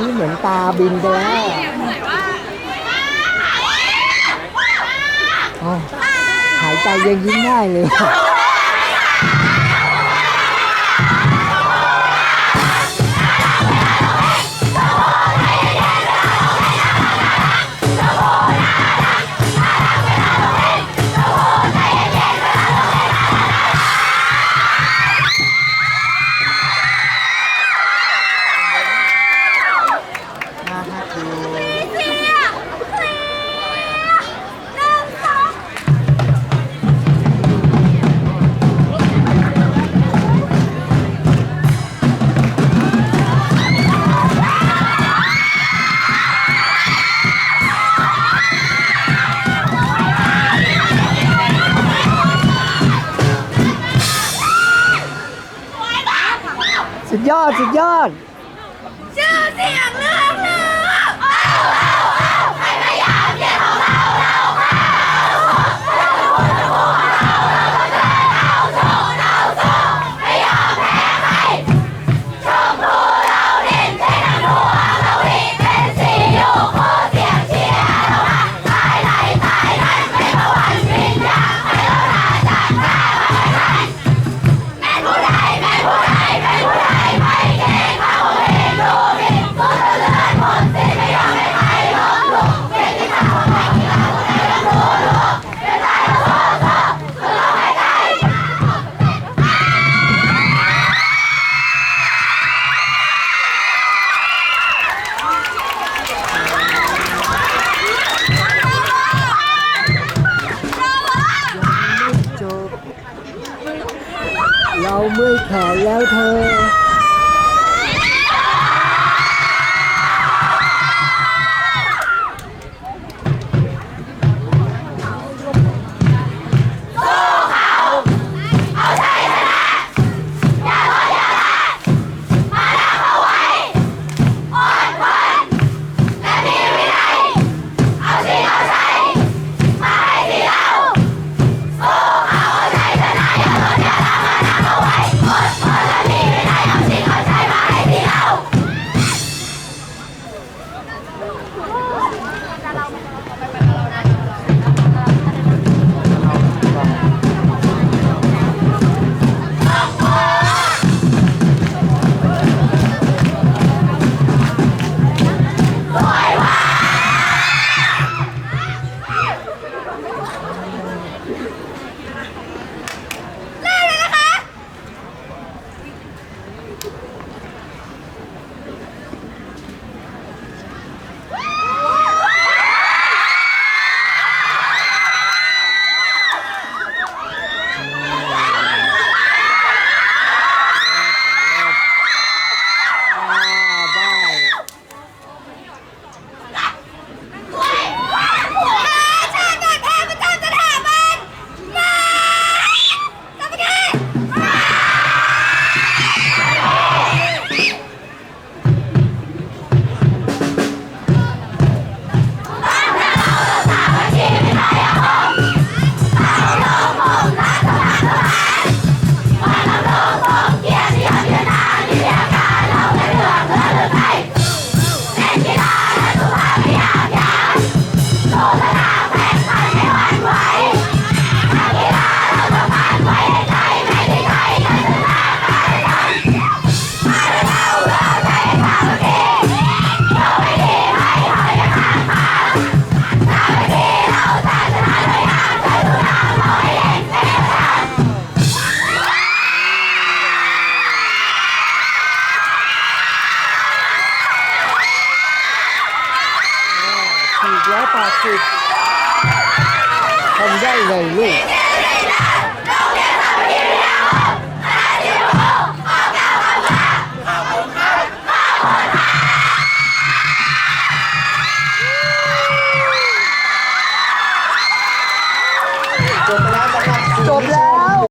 เมื่อกี้เหมือนตาบินไปแล้วอ๋อหายใจยังยิ้มได้เลย สุดยอด สุดยอด ชื่อเสียงเรื่องลือ แขนแล้วเธออ่ สี่ร้อยแ